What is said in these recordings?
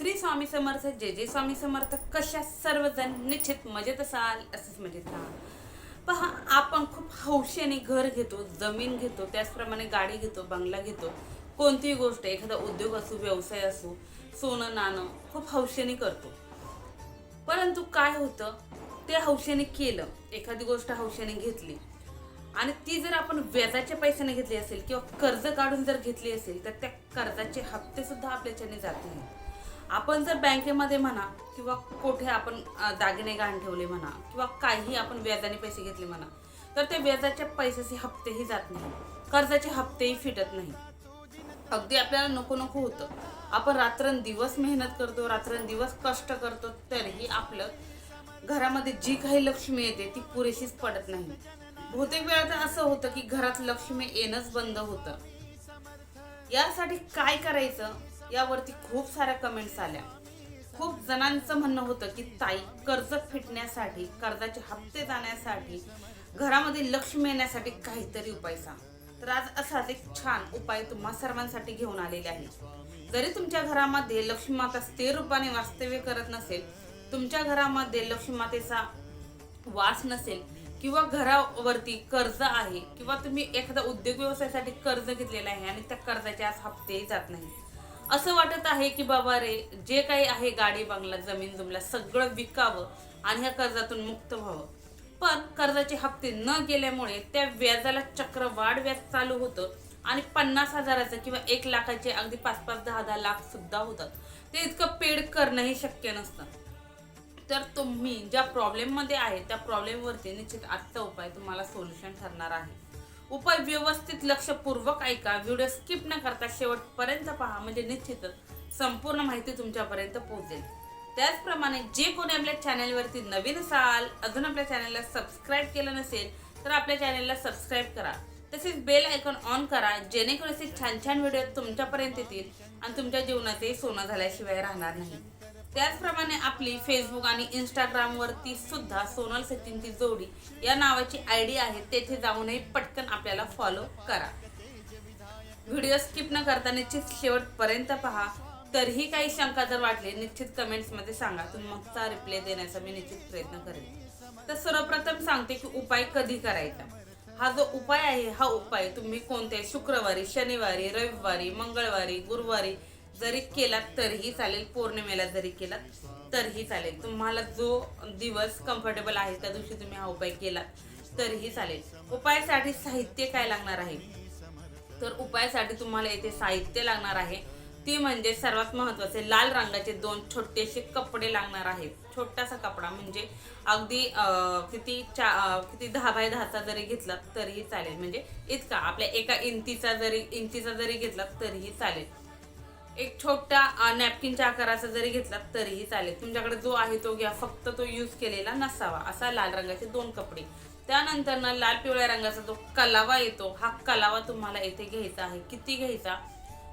श्री स्वामी समर्थ जे जे स्वामी समर्थ. कशा सर्वजण निश्चित मजेत असाल असंच मजेत राहा. पहा आपण खूप हौशेने घर घेतो जमीन घेतो त्याचप्रमाणे गाडी घेतो बंगला घेतो. कोणतीही गोष्ट एखादा उद्योग असो व्यवसाय असो सोनं नाणं खूप हौशेने करतो. परंतु काय होतं? ते हौशेने केलं. एखादी गोष्ट हौशेने घेतली. आणि ती जर आपण व्याजाच्या पैशाने घेतली असेल किंवा कर्ज काढून जर घेतली असेल तर त्या कर्जाचे हप्ते सुद्धा आपल्याच्याने जात नाही आपण जर बँकेमध्ये म्हणा किंवा कुठे आपण दागिने गहाण ठेवले म्हणा किंवा काही आपण व्याजाने पैसे घेतले म्हणा तर ते व्याजाच्या पैशाचे हप्तेही जात नाही. कर्जाचे हप्तेही फिटत नाही. अगदी आपल्याला नको नको होतं. आपण रात्रंदिवस मेहनत करतो रात्रंदिवस कष्ट करतो तरीही आपलं घरामध्ये जी काही लक्ष्मी येते ती पुरेशीच पडत नाही. बहुतेक वेळा तर असं होतं की घरात लक्ष्मी येणंच बंद होतं. यासाठी काय करायचं? यावरती खूप साऱ्या कमेंट्स आल्या. खूप जणांचं म्हणणं होतं की ताई कर्ज फिटण्यासाठी कर्जाचे हप्ते जाण्यासाठी घरामध्ये लक्ष्मी येण्यासाठी काहीतरी उपाय सांग. तर आज असाच एक छान उपाय तुम्हा सर्वांसाठी घेऊन आलेले आहे. जरी तुमच्या घरामध्ये लक्ष्मी माता स्थिर रूपाने वास्तव्य करत नसेल तुमच्या घरामध्ये लक्ष्मी मातेचा वास नसेल किंवा घरावरती कर्ज आहे किंवा तुम्ही एखादा उद्योग व्यवसायासाठी कर्ज घेतलेला आहे आणि त्या कर्जाचे आज हप्तेही जात नाही असं वाटत आहे की बाबा रे जे काही आहे गाडी बंगला जमीन जुमला सगळं विकावं आणि ह्या कर्जातून मुक्त व्हावं. पण कर्जाचे हप्ते न गेल्यामुळे त्या व्याजाला चक्रवाढ व्याज चालू होतं आणि पन्नास हजाराचं किंवा एक लाखाचे अगदी पाच पाच दहा दहा लाख सुद्धा होतात ते इतकं पेड करणंही शक्य नसतं. तर तुम्ही ज्या प्रॉब्लेममध्ये आहे त्या प्रॉब्लेमवरती निश्चित आजचा उपाय तुम्हाला सोल्युशन ठरणार आहे. उपाय व्यवस्थित लक्षपूर्वक ऐका. व्हिडिओ स्किप न करता शेवटपर्यंत पहा. म्हणजे निश्चितच संपूर्ण माहिती तुमच्यापर्यंत पोहोचेल. त्याचप्रमाणे जे कोणी आपल्या चॅनलवरती नवीन असाल अजून आपल्या चॅनलला सबस्क्राईब केलं नसेल तर आपल्या चॅनलला सबस्क्राईब करा. तसेच बेल आयकॉन ऑन करा जेणेकरून असे छान छान व्हिडिओ तुमच्यापर्यंत येतील आणि तुमच्या जीवनाचे सोनं झाल्याशिवाय राहणार नाही. त्याचप्रमाणे आपली फेसबुक आणि इंस्टाग्रामवरती सुद्धा सोनल सचिनची जोडी या नावाची आय डी आहे तेथे जाऊनही पटकन आपल्याला फॉलो करा. व्हिडिओ स्किप न करता निश्चित शेवटपर्यंत पहा. तरीही काही शंका जर वाटली निश्चित कमेंट्समध्ये सांगा तुमचा रिप्लाय देण्याचा मी निश्चित प्रयत्न करेन. तर सर्वप्रथम सांगते की उपाय कधी करायचा? हा जो उपाय आहे हा उपाय तुम्ही कोणत्या? शुक्रवारी शनिवारी रविवारी मंगळवारी गुरुवारी जरी केलात तरीही चालेल पौर्णिमेला जरी केलात तरीही चालेल. तुम्हाला जो दिवस कम्फर्टेबल आहे त्या दिवशी तुम्ही हा उपाय केलात तरीही चालेल. उपायासाठी साहित्य काय लागणार आहे? तर उपायासाठी तुम्हाला येथे साहित्य लागणार आहे. ती म्हणजे सर्वात महत्त्वाचे लाल रंगाचे दोन छोटेसे कपडे लागणार आहेत छोटासा कपडा म्हणजे अगदी किती चा किती दहा बाय दहाचा जरी घेतला तरीही चालेल. म्हणजे इतका आपल्या एका इंचीचा जरी इंचीचा जरी घेतला तरीही चालेल. एक छोटा नॅपकिनच्या आकाराचा जरी घेतला तरीही चालेल. तुमच्याकडे जो आहे तो घ्या. फक्त तो यूज केलेला नसावा. असा लाल रंगाचे दोन कपडे. त्यानंतर ना लाल पिवळ्या रंगाचा जो कलावा येतो हा कलावा तुम्हाला येथे घ्यायचा आहे. किती घ्यायचा?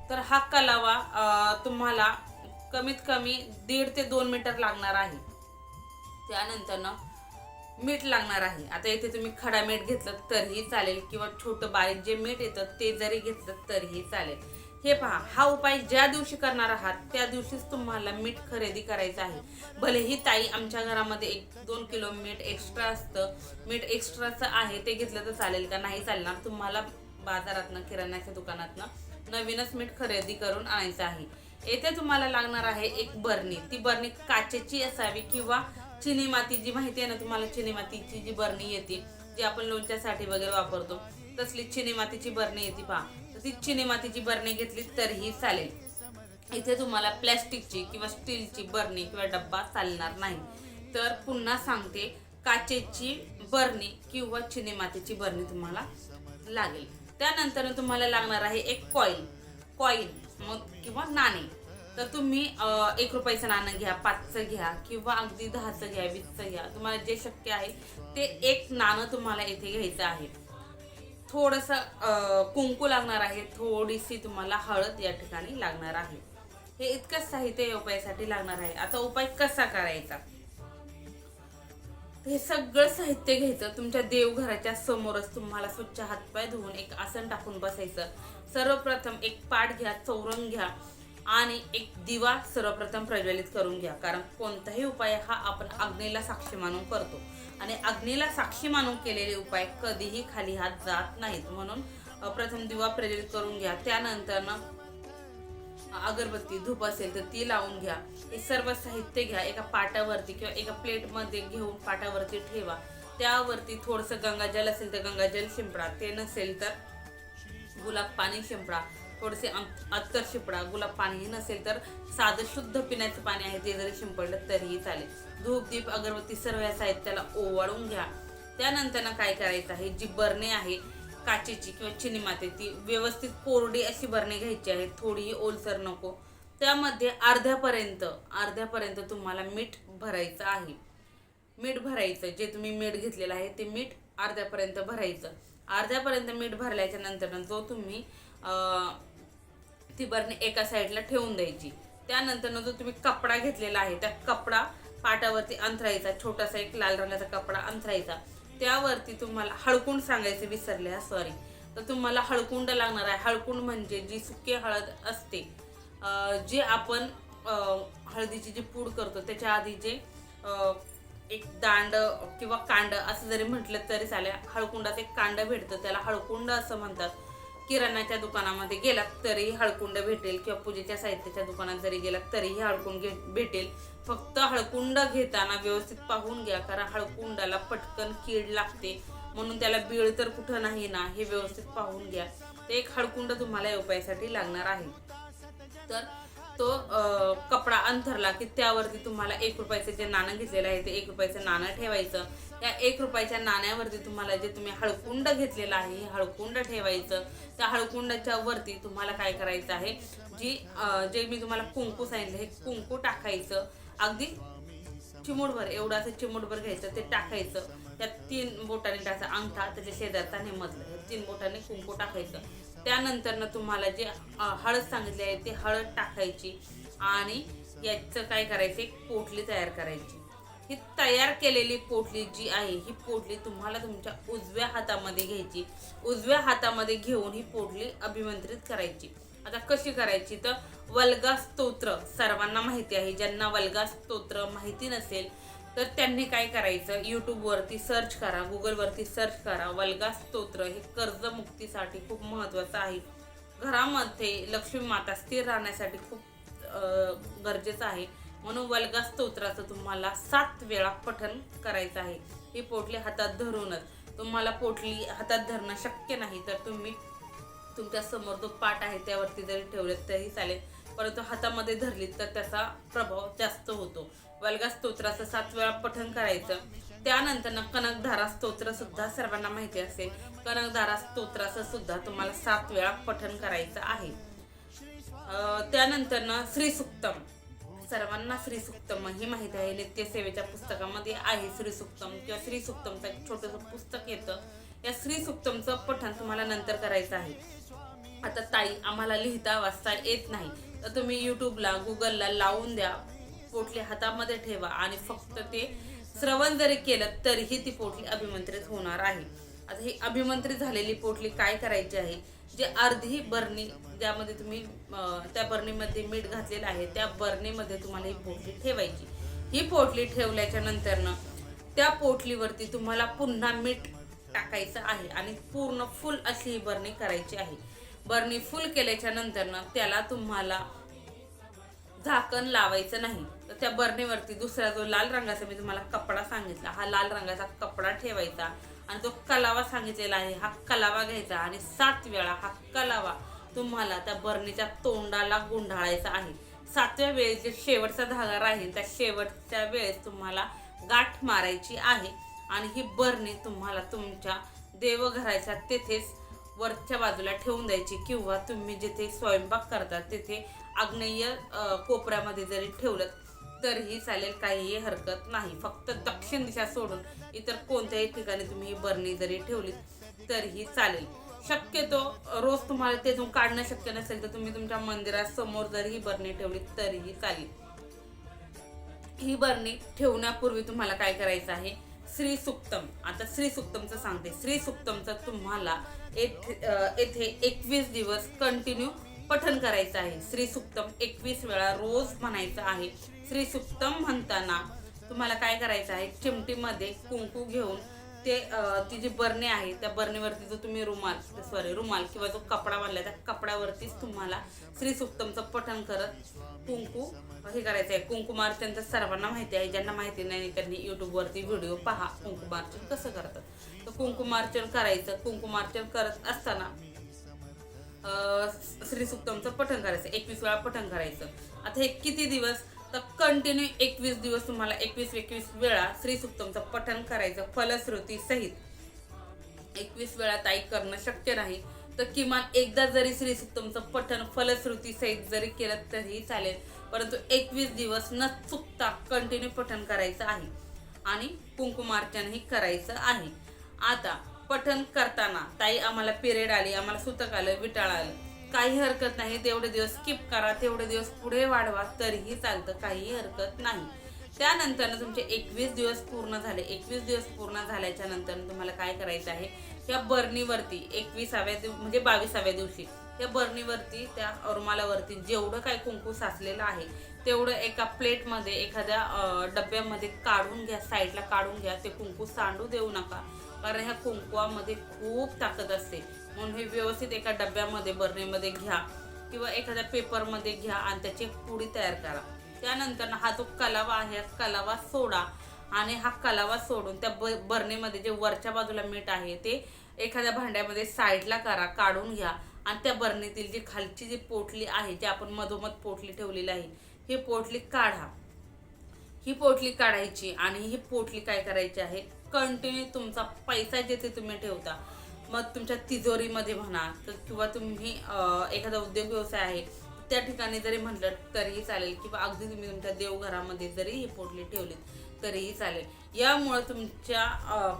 तर हा कलावा तुम्हाला कमीत कमी दीड ते दोन मीटर लागणार आहे. त्यानंतर ना मीठ लागणार आहे. आता इथे तुम्ही खडा मीठ घेतलं तरीही चालेल किंवा छोटं बारीक जे मीठ येतं ते जरी घेतलं तरीही चालेल. हे पहा हा उपाय ज्या दिवशी करणार आहात त्या दिवशीच तुम्हाला मीठ खरेदी करायचं आहे. भलेही ताई आमच्या घरामध्ये एक दोन किलो मीठ एक्स्ट्रा असतं. मीठ एक्स्ट्राचं आहे ते घेतलं तर चालेल का? नाही चालणार. तुम्हाला बाजारातनं किराण्याच्या दुकानातनं नवीनच मीठ खरेदी करून आणायचं आहे. येथे तुम्हाला लागणार आहे एक बरणी. ती बरणी काचेची असावी किंवा चिनी माती जी माहिती आहे ना तुम्हाला चिनी मातीची जी बरणी येते जी आपण लोणच्यासाठी वगैरे वापरतो तसली चिनी मातीची बरणी येते पहा. तर ती चिनी मातीची बरणी घेतली तरीही चालेल. इथे तुम्हाला प्लॅस्टिकची किंवा स्टीलची बरणी किंवा डब्बा चालणार नाही. तर पुन्हा सांगते काचेची बरणी किंवा चिनी मातीची बरणी तुम्हाला लागेल. त्यानंतर तुम्हाला लागणार आहे एक कॉईल कॉईल मग किंवा नाणे. तर तुम्ही एक रुपयाचं नाणं घ्या पाचचं घ्या किंवा अगदी दहाचं घ्या वीसचं घ्या. तुम्हाला जे शक्य आहे ते एक नाणं तुम्हाला इथे घ्यायचं आहे. थोडंसं कुंकू लागणार आहे थोडीशी तुम्हाला हळद या ठिकाणी लागणार आहे. हे इतकंच साहित्य या उपायासाठी लागणार आहे. आता उपाय कसा करायचा? हे सगळं साहित्य घ्यायचं. तुमच्या देवघराच्या समोरच तुम्हाला स्वच्छ हातपाय धुवून एक आसन टाकून बसायचं. सर्वप्रथम एक पाट घ्या चौरंग घ्या. आणि एक दिवा सर्वप्रथम प्रज्वलित करून घ्या. कारण कोणताही उपाय हा आपण अग्नीला साक्षी मानून करतो. आणि अग्नीला साक्षी मानून केलेले उपाय कधीही खाली हात जात नाहीत. म्हणून प्रथम दिवा प्रज्वलित करून घ्या. त्यानंतरनं अगरबत्ती धूप असेल तर ती लावून घ्या. हे सर्व साहित्य घ्या. एका पाटावरती किंवा एका प्लेटमध्ये घेऊन पाटावरती ठेवा. त्यावरती थोडंसं गंगाजल असेल तर गंगाजल शिंपडा. ते नसेल तर गुलाब पाणी शिंपडा. थोडेसे अं- अत्तर शिंपडा गुलाब पाणीही नसेल तर साधं शुद्ध पिण्याचं पाणी आहे ते जरी शिंपडलं तरीही चालेल. धूप दीप अगरबत्ती सर्व या साहित्याला ओवाळून घ्या. त्यानंतरनं काय करायचं आहे? जी बरणे आहे काचेची किंवा चिनी ती व्यवस्थित कोरडी अशी बरणे घ्यायची आहे. थोडीही ओलसर नको. त्यामध्ये अर्ध्यापर्यंत अर्ध्यापर्यंत तुम्हाला मीठ भरायचं आहे. मीठ भरायचं. जे तुम्ही मीठ घेतलेलं आहे ते मीठ अर्ध्यापर्यंत भरायचं. अर्ध्यापर्यंत मीठ भरल्याच्या नंतर जो तुम्ही ती बरणी एका साईडला ठेवून द्यायची. त्यानंतर जो तुम्ही कपडा घेतलेला आहे त्या कपडा पाटावरती अंथरायचा छोटासा एक लाल रंगाचा कपडा अंथरायचा. त्यावरती तुम्हाला हळकुंड सांगायचे विसरले हा सॉरी तर तुम्हाला हळकुंड लागणार आहे. हळकुंड म्हणजे जी सुकी हळद असते जे आपण हळदीची जी पूड करतो त्याच्या आधी जे एक दांड किंवा कांड असं जरी म्हटलं तरी चालेल. हळकुंडाचं एक कांड भेटतं. त्याला हळकुंड असं म्हणतात. किराणाच्या दुकानामध्ये गेलात तरीही हळकुंड भेटेल किंवा पूजेच्या साहित्याच्या दुकानात जरी गेलात तरीही हळकुंड घे भेटेल. फक्त हळकुंड घेताना व्यवस्थित पाहून घ्या कारण हळकुंडाला पटकन कीड लागते. म्हणून त्याला बीळ तर कुठं नाही ना हे व्यवस्थित पाहून घ्या. ते एक हळकुंड तुम्हाला या उपायासाठी लागणार आहे. तर तो कपडा अंथरला की त्यावरती तुम्हाला एक रुपयाचं जे नाणं घेतलेलं आहे ते एक रुपयाचं नाणं ठेवायचं. या एक रुपयाच्या नाण्यावरती तुम्हाला जे तुम्ही हळकुंड घेतलेलं आहे हे हळकुंड ठेवायचं. त्या हळकुंडाच्या वरती तुम्हाला काय करायचं आहे जी जे मी तुम्हाला कुंकू सांगितलं हे कुंकू टाकायचं. अगदी चिमूटभर एवढं असं चिमूटभर घ्यायचं ते टाकायचं. त्या तीन बोटाने टाकायचं अंगठा त्याच्या शेजारचा आणि तीन बोटाने कुंकू टाकायचं. त्यानंतर ना तुम्हाला जे हळद सांगितली आहे ते हळद टाकायची आणि याचं काय करायचं एक पोटली तयार करायची. ही तयार केलेली पोटली जी आहे ही पोटली तुम्हाला तुमच्या उजव्या हातामध्ये घ्यायची. उजव्या हातामध्ये घेऊन ही पोटली अभिमंत्रित करायची. आता कशी करायची? तर वल्गा स्तोत्र सर्वांना माहिती आहे. ज्यांना वल्गा स्तोत्र माहिती नसेल तर त्यांनी काय करायचं? यूट्यूबवरती सर्च करा गुगलवरती सर्च करा. वल्गा स्तोत्र हे कर्जमुक्तीसाठी खूप महत्त्वाचं आहे. घरामध्ये लक्ष्मी माता स्थिर राहण्यासाठी खूप गरजेचं आहे. म्हणून वल्गा स्तोत्राचं तुम्हाला सात वेळा पठन करायचं आहे. ही पोटली हातात धरूनच. तुम्हाला पोटली हातात धरणं शक्य नाही तर तुम्ही तुमच्यासमोर जो पाठ आहे त्यावरती जरी ठेवलेत तरी चालेल. परंतु हातामध्ये धरलीत तर त्याचा प्रभाव जास्त होतो. वल्गा स्तोत्राचं सात वेळा पठण करायचं. त्यानंतर कनकधारा स्तोत्र सुद्धा सर्वांना माहिती असेल. कनकधारा स्तोत्राचं सुद्धा तुम्हाला सात वेळा पठण करायचं आहे. त्यानंतर ना श्रीसुक्तम. सर्वांना श्रीसुक्तम ही माहिती आहे. नित्यसेवेच्या पुस्तकामध्ये आहे श्रीसुक्तम किंवा श्रीसुक्तमचं एक छोटंसं पुस्तक येतं. या श्रीसुक्तमचं पठण तुम्हाला नंतर करायचं आहे. आता ताई आम्हाला लिहिता वाचता येत नाही. तर तुम्ही यूट्यूबला गुगलला लावून द्या. पोटली हातामध्ये ठेवा आणि फक्त ते श्रवण जरी केलं तरीही ती पोटली अभिमंत्रित होणार आहे. आता ही अभिमंत्रित झालेली पोटली काय करायची आहे? जे अर्धी बरणी ज्यामध्ये तुम्ही त्या बरणीमध्ये मीठ घातलेलं आहे त्या बरणीमध्ये तुम्हाला ही पोटली ठेवायची. ही पोटली ठेवल्याच्या नंतरनं त्या पोटलीवरती तुम्हाला पुन्हा मीठ टाकायचं आहे आणि पूर्ण फुल अशी ही बरणी करायची आहे. बरणी फुल केल्याच्या नंतरनं त्याला तुम्हाला झाकण लावायचं नाही. तर त्या बरणीवरती दुसरा जो लाल रंगाचा मी तुम्हाला कपडा सांगितला हा लाल रंगाचा कपडा ठेवायचा आणि जो कलावा सांगितलेला आहे हा कलावा घ्यायचा आणि सात वेळा हा कलावा तुम्हाला त्या बरणीच्या तोंडाला गुंडाळायचा आहे. सातव्या वेळेस जे शेवटचा धागा राहील त्या शेवटच्या वेळेस तुम्हाला गाठ मारायची आहे आणि ही बरणी तुम्हाला तुमच्या देवघराच्या तेथेच वरच्या बाजूला ठेवून द्यायची किंवा तुम्ही जिथे स्वयंपाक करता तिथे आग्नेय कोपऱ्यामध्ये जरी ठेवलं तरीही चालेल काहीही हरकत नाही. फक्त दक्षिण दिशा सोडून इतर कोणत्याही ठिकाणी तुम्ही ही बरणी जरी ठेवली तरीही चालेल. शक्यतो रोज तुम्हाला तेथून काढणं शक्य नसेल तर तुम्ही तुमच्या मंदिरासमोर जरी ही बरणी ठेवली तरीही चालेल. ही बरणी ठेवण्यापूर्वी तुम्हाला काय करायचं आहे? श्री सुक्तम आता श्री सुक्तमचं सांगते. श्री सुक्तमचं तुम्हाला येथे येथे एकवीस दिवस कंटिन्यू पठन करायचं आहे. श्री सुक्तम एकवीस वेळा रोज म्हणायचं आहे. श्री सुक्तम म्हणताना तुम्हाला काय करायचं आहे? चिमटीमध्ये कुंकू घेऊन ते ती जी बरणी आहे त्या बरणीवरती जो तुम्ही रुमाल सॉरी रुमाल किंवा जो कपडा बांधला त्या कपड्यावरतीच तुम्हाला श्री सुक्तमचं पठन करत कुंकू हे करायचं आहे कुंकुमार्चन तर सर्वांना माहिती आहे. ज्यांना माहिती नाही त्यांनी युट्यूबवरती व्हिडिओ पहा. कुंकुमार्चन कसं करतात. तर कुंकुमार्चन करायचं. कुंकुमार्चन करत असताना श्री सुक्तमचं पठण करायचं. एकवीस वेळा पठण करायचं. आता हे किती दिवस? तर कंटिन्यू एकवीस दिवस तुम्हाला एकवीस एकवीस वेळा श्री सुक्तमचं पठण करायचं. फलश्रुती सहित. एकवीस वेळा ताई करणं शक्य नाही. तर किमान एकदा जरी श्री सुक्तमचं पठण फलश्रुती सहित जरी केलं तरीही चालेल. परंतु एकवीस दिवस न चुकता कंटिन्यू पठण करायचं आहे. आणि कुंकुमार्चनही करायचं आहे. आता पठण करताना ताई आम्हाला पिरियड आली आम्हाला सुतक आलं विटाळ आलं. काही हरकत नाही तेवढे दिवस स्किप करा तेवढे दिवस पुढे वाढवा तरीही चालतं काही हरकत नाही. त्यानंतर तुमचे एकवीस दिवस पूर्ण झाले. एकवीस दिवस पूर्ण झाल्याच्यानंतर तुम्हाला काय करायचं आहे? या बर्नीवरती एकविसाव्या दिव म्हणजे बावीसाव्या दिवशी या बरणीवरती त्या रुमालावरती जेवढं काय कुंकू साचलेलं आहे तेवढं एका प्लेटमध्ये एखाद्या डब्यामध्ये काढून घ्या साईडला काढून घ्या ते कुंकू सांडू देऊ नका. कारण ह्या कुंकवामध्ये खूप ताकद असते. म्हणून हे व्यवस्थित एका डब्यामध्ये बरणीमध्ये घ्या किंवा एखाद्या पेपरमध्ये घ्या आणि त्याची एक पुडी तयार करा. त्यानंतर हा जो कलावा आहे हा कलावा सोडा आणि हा कलावा सोडून त्या ब बरणीमध्ये जे वरच्या बाजूला मीठ आहे ते एखाद्या भांड्यामध्ये साईडला करा काढून घ्या. आणि त्या बरणीतील जी खालची जी पोटली आहे जी आपण मधोमध पोटली ठेवलेली आहे ही पोटली काढा. ही पोटली काढायची आणि ही पोटली काय करायची आहे? कंटिन्यू तुमचा पैसा जेथे तुम्ही ठेवता. मग तुमच्या तिजोरीमध्ये म्हणा तर किंवा तुम्ही एखादा उद्योग व्यवसाय आहे त्या ठिकाणी जरी म्हटलं तरीही चालेल किंवा अगदी तुम्ही तुमच्या देवघरामध्ये जरी ही पोटली ठेवलीत तरीही चालेल. यामुळे तुमच्या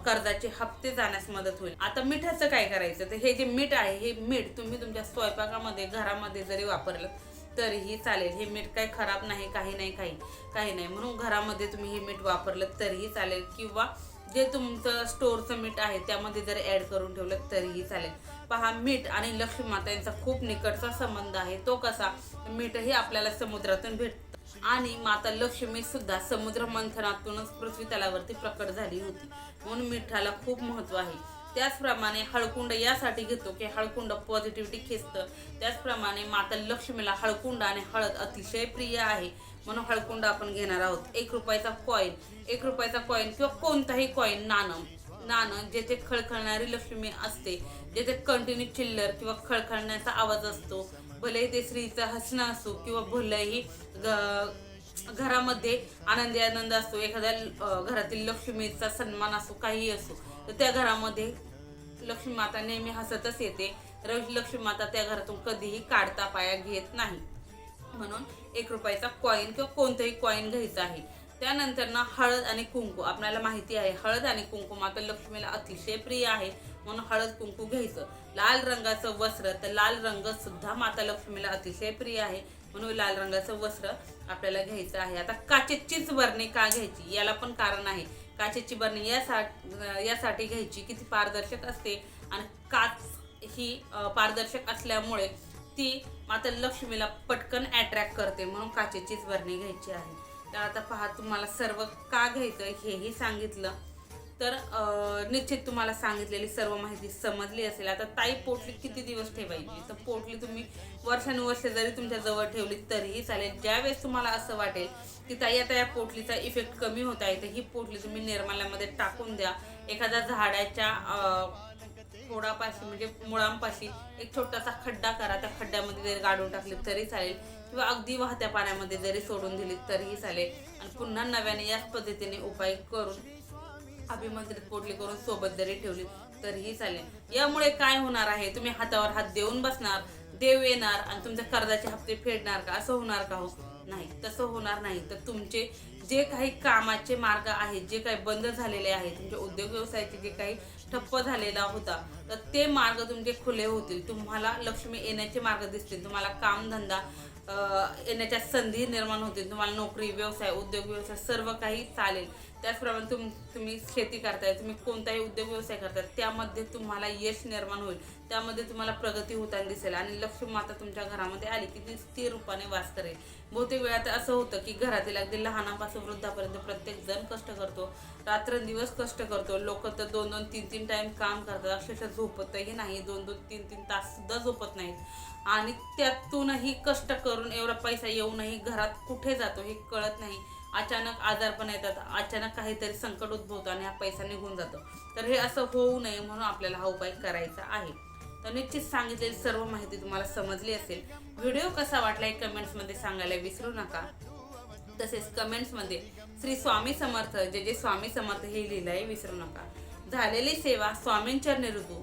कर्जाचे हप्ते जाण्यास मदत होईल. आता मिठाचं काय करायचं? तर हे जे मीठ आहे हे मीठ तुम्ही तुमच्या स्वयंपाकामध्ये घरामध्ये जरी वापरलं तरीही चालेल. हे मीठ काही खराब नाही काही नाही काही काही नाही. म्हणून घरामध्ये तुम्ही हे मीठ वापरलं तरीही चालेल. किंवा जे तुमचं स्टोअरचं मीठ आहे त्यामध्ये जर ॲड करून ठेवलं तरीही चालेल. पहा मीठ आणि लक्ष्मी माता यांचा खूप निकटचा संबंध आहे. तो कसा? मीठही आपल्याला समुद्रातून भेट आणि माता लक्ष्मी सुद्धा समुद्र मंथनातूनच पृथ्वी तलावरती प्रकट झाली होती. म्हणून मिठाला खूप महत्त्व आहे. त्याचप्रमाणे हळकुंड यासाठी घेतो की हळकुंड पॉझिटिव्हिटी खेचतं. त्याचप्रमाणे माता लक्ष्मीला हळकुंड आणि हळद अतिशय प्रिय आहे. म्हणून हळकुंड आपण घेणार आहोत. एक रुपयाचा कॉईन एक रुपयाचा कॉईन किंवा कोणताही कॉईन नाणं. नाणं जेथे खळखळणारी लक्ष्मी असते जेथे कंटिन्यू चिल्लर किंवा खळखळण्याचा आवाज असतो भलेही ते स्त्रीचं हसणं असो किंवा भलेही ग- घरामध्ये आनंदी आनंद असो एखाद्या घरातील लक्ष्मीचा सन्मान असो काहीही असो तर त्या घरामध्ये लक्ष्मी माता नेहमी हसतच येते. तर लक्ष्मी माता त्या घरातून कधीही काढता पाया घेत नाही. म्हणून एक रुपयाचा कॉईन किंवा कोणतंही कॉईन घ्यायचं आहे. त्यानंतर ना हळद आणि कुंकू. आपल्याला माहिती आहे हळद आणि कुंकू माता लक्ष्मीला अतिशय प्रिय आहे म्हणून हळद कुंकू घ्यायचं. लाल रंगाचं वस्त्र तर लाल रंग सुद्धा माता लक्ष्मीला अतिशय प्रिय आहे म्हणून लाल रंगाचं वस्त्र आपल्याला घ्यायचं आहे. आता काचेचीच बरणी का घ्यायची? याला पण कारण आहे. काचेची बरणी यासाठी यासाठी घ्यायची की ती पारदर्शक असते. आणि काच ही पारदर्शक असल्यामुळे ती माता लक्ष्मीला पटकन अट्रॅक्ट करते म्हणून काचेचीच बरणी घ्यायची आहे. आता पहा तुम्हाला सर्व का घ्यायचं हेही सांगितलं. तर निश्चित तुम्हाला सांगितलेली सर्व माहिती समजली असेल. आता ताई पोटली किती दिवस ठेवायची? तर पोटली तुम्ही वर्षानुवर्षे जरी तुमच्या जवळ ठेवली तरीही चालेल. ज्यावेळेस तुम्हाला असं वाटेल की ताई आता या पोटलीचा इफेक्ट कमी होत आहे तर ही पोटली तुम्ही निर्माल्यामध्ये टाकून द्या. एखाद्या झाडाच्या थोडापाशी म्हणजे मुळांपाशी एक छोटासा खड्डा करा. त्या खड्ड्यामध्ये जरी गाडून टाकली तरी चालेल. किंवा अगदी वाहत्या पाण्यामध्ये जरी सोडून दिली तरीही चालेल. आणि पुन्हा नव्याने याच पद्धतीने उपाय करून अभिमंत्रित पोटली करून सोबत जरी ठेवली तरीही चालेल. यामुळे काय होणार आहे? तुम्ही हातावर हात देऊन बसणार देव येणार आणि तुमच्या कर्जाचे हप्ते फेडणार का? असं होणार का हो? नाही. तसं होणार नाही. तर तुमचे जे काही कामाचे मार्ग आहेत जे काही बंद झालेले आहेत तुमच्या उद्योग व्यवसायाचे जे काही ठप्प झालेला होता तर ते मार्ग तुमचे खुले होतील. तुम्हाला लक्ष्मी येण्याचे मार्ग दिसतील. तुम्हाला कामधंदा येण्याच्या संधी निर्माण होतील. तुम्हाला नोकरी व्यवसाय उद्योग व्यवसाय सर्व काही चालेल. त्याचप्रमाणे तुम तुम्ही शेती करताय तुम्ही कोणताही उद्योग व्यवसाय करताय त्यामध्ये तुम्हाला यश निर्माण होईल. त्यामध्ये तुम्हाला प्रगती होताना दिसेल. आणि लक्ष्मी माता तुमच्या घरामध्ये आली की ती स्थिर रूपाने वास करेल. बहुतेक वेळात असं होतं की घरातील अगदी लहानापासून वृद्धापर्यंत प्रत्येक जण कष्ट करतो. रात्रंदिवस कष्ट करतो. लोक तर दोन दोन तीन तीन टाइम काम करतात. अक्षरशः झोपतही नाही दोन दोन तीन तीन तास सुद्धा झोपत नाहीत. आणि त्यातूनही कष्ट करून एवढा पैसा येऊनही घरात कुठे जातो हे कळत नाही. अचानक आजारपण येतात. अचानक काहीतरी संकट उद्भवतं आणि हा पैसा निघून जातो. तर हे असं होऊ नये म्हणून आपल्याला हा उपाय करायचा आहे. तर निश्चित सांगितलेली सर्व माहिती तुम्हाला समजली असेल. व्हिडिओ कसा वाटला हे कमेंट्समध्ये सांगायला विसरू नका. तसेच कमेंट्समध्ये श्री स्वामी समर्थ जे जे स्वामी समर्थ हे लिहिलं आहे विसरू नका. झालेली सेवा स्वामींच्या निरुतू